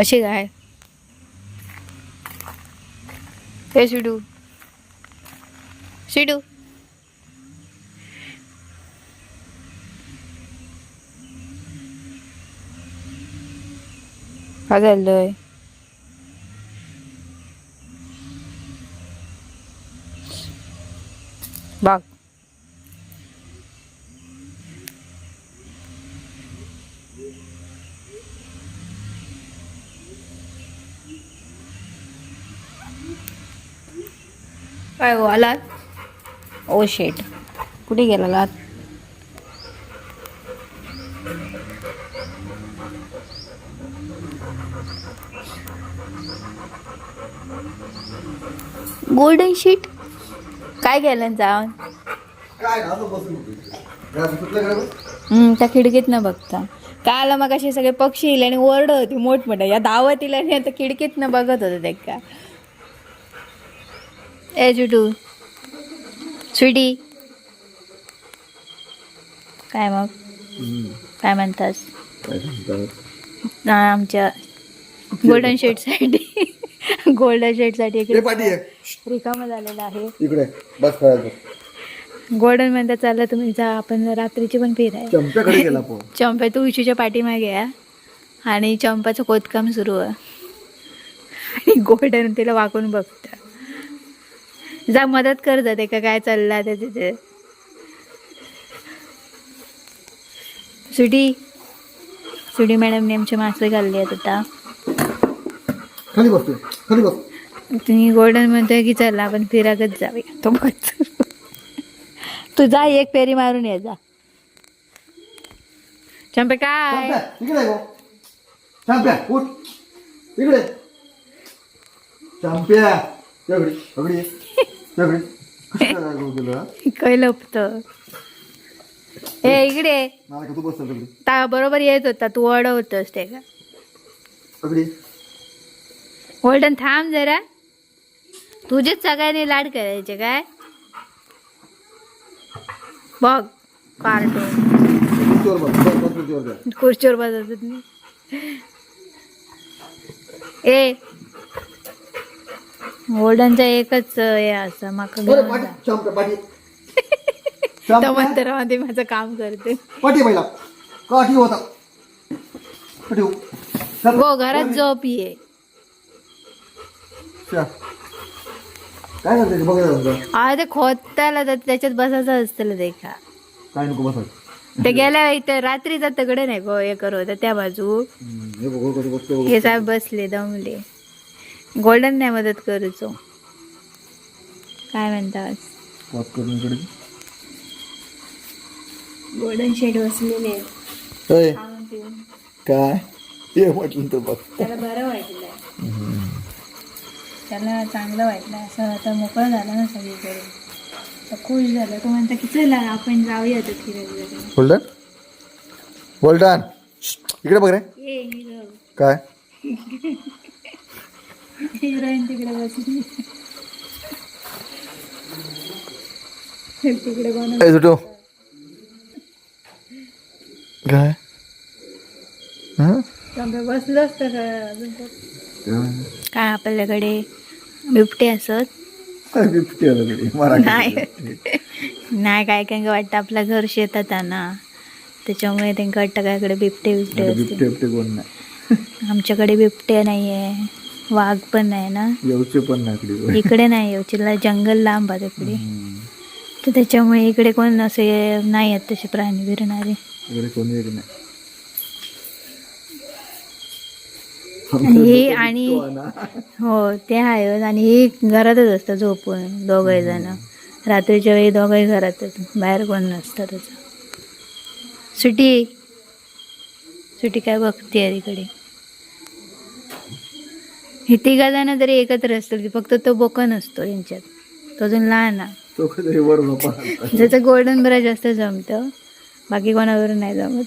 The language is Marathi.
अशी काय हे शिडू शिडू काय झालंय बघ काय हो आलात? ओ शेट कुठे गेलात? गोल्डन शीट काय केलं जाऊन? त्या खिडकीत न बघता. काल मग असे सगळे पक्षी येले आणि ओरड होती मोठमोठ्या. या दावत येईल आणि आता खिडकीत न बघत होते ते का ए जुटू स्वीटी काय मग? काय म्हणतास? आमच्या गोल्डन शेडसाठी गोल्डन शेडसाठी ते इकडे पाठी आहे रिकामं झालेलं आहे. इकडे बस गोल्डन म्हणता चाललं तुम्ही जा आपण रात्रीची पण फिराय. चंपा तू इशूच्या पाठीमागे आहे आणि चंपाचं खोदकाम सुरू आहे. आणि गोल्डन तिला वाकून बघतं. जा मदत कर जाते का काय चाललं ते तिथे. सुडी सुडी मॅडमने आमचे मासे घालले आहेत आता. तुम्ही गोल्डन म्हणतोय की चला आपण फिरागत जाऊया. तो बघ तू जा एक फेरी मारून ये जा. चंपे काय? चंप्या, इकडे चंप्या काय लपत. ए इकडे. तू बरोबर येत होता तू ओढ होतस ते का? गोल्डन थांब जरा. तुझेच सगळ्यांनी लाड करायचे काय? बघ कार्टून. खुर्चीवर बसत नाही ए गोल्डनचा एकच हे असं माका बरं, पाठी पाठी. माझं काम करते. पाठी पहिला. काठी होता. पाठी हो. चल. गो घरात झोप ये. चल. काय करते ते? बघा जरा. अरे ते खोदताला तर त्याच्यात बसायचं असतं का? काय नको बसायचं. ते गेल्या इथे रात्रीचा तगडे नाही गो हे करू होतं त्या बाजू. हम्म, हे बघ कसं बसतो बघ. हे साहेब बसले दमले. गोल्डन नाही मदत करूचो. काय म्हणतात गोल्डन शेड बसलेले काय? ते म्हटलं तर बघ. त्याला बरं वाटलं त्याला चांगलं वाटलं असं आता मोकळं झालं ना सगळीकडे. तर खुश झालं. तो म्हणता की चला आपण जाऊया आता फिरायला गोल्डन गोल्डन इकडे बघ रे. काय? हिरोईन तिकडे बसली. तिकडे कोण काय? हं? काय आपल्याकडे बिबटे असत? काय नाही. नाही काय काय वाटतं? आपलं घर शेतात ना. त्याच्यामुळे त्यांना वाटतं कायकडे बिबटे बिबटे बिबटे कोण नाही. आमच्याकडे बिबटे नाही आहे वाघ पण नाही ना. येऊचे पण नाही इकडे. नाही चिल्ला जंगल लांब आहे तिकडे. तर त्याच्यामुळे इकडे कोण असे नाही आहेत तसे प्राणी फिरणारे इकडे कोणी एक नाही. आणि हे आणि हो ते आहे आणि हे घरातच असतं झोपून दोघे जण. रात्रीच्या वेळी दोघंही घरातच बाहेर कोण नसतं त्याचं. सुटी. सुटी काय बघते इकडे. हे तिघा जण तरी एकत्र असतील फक्त तो बोका नसतो यांच्यात. तो अजून लहान आहे. तो वर ज्याचं गोल्डन बरं जास्त जमतं बाकी कोणावर नाही जमत.